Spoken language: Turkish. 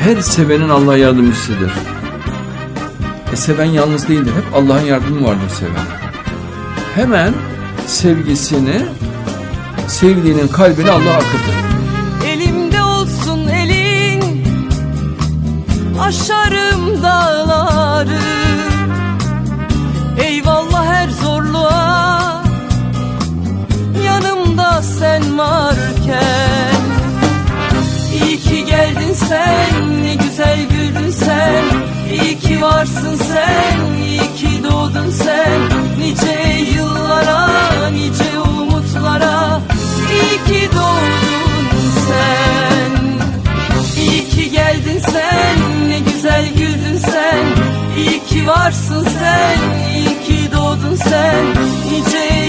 Her sevenin Allah yardımcısıdır. E seven yalnız değildir. Hep Allah'ın yardımı vardır seven. Hemen sevgisini, sevdiğinin kalbine Allah akıtır. Elimde olsun elin Aşarım dağları Eyvallah her zorluğa Yanımda sen varken İyi ki geldin sen varsın sen İyi ki doğdun sen. Nice yıllara Nice umutlara İyi ki doğdun sen. İyi ki geldin sen Ne güzel güldün sen. İyi ki varsın sen İyi ki doğdun sen. Nice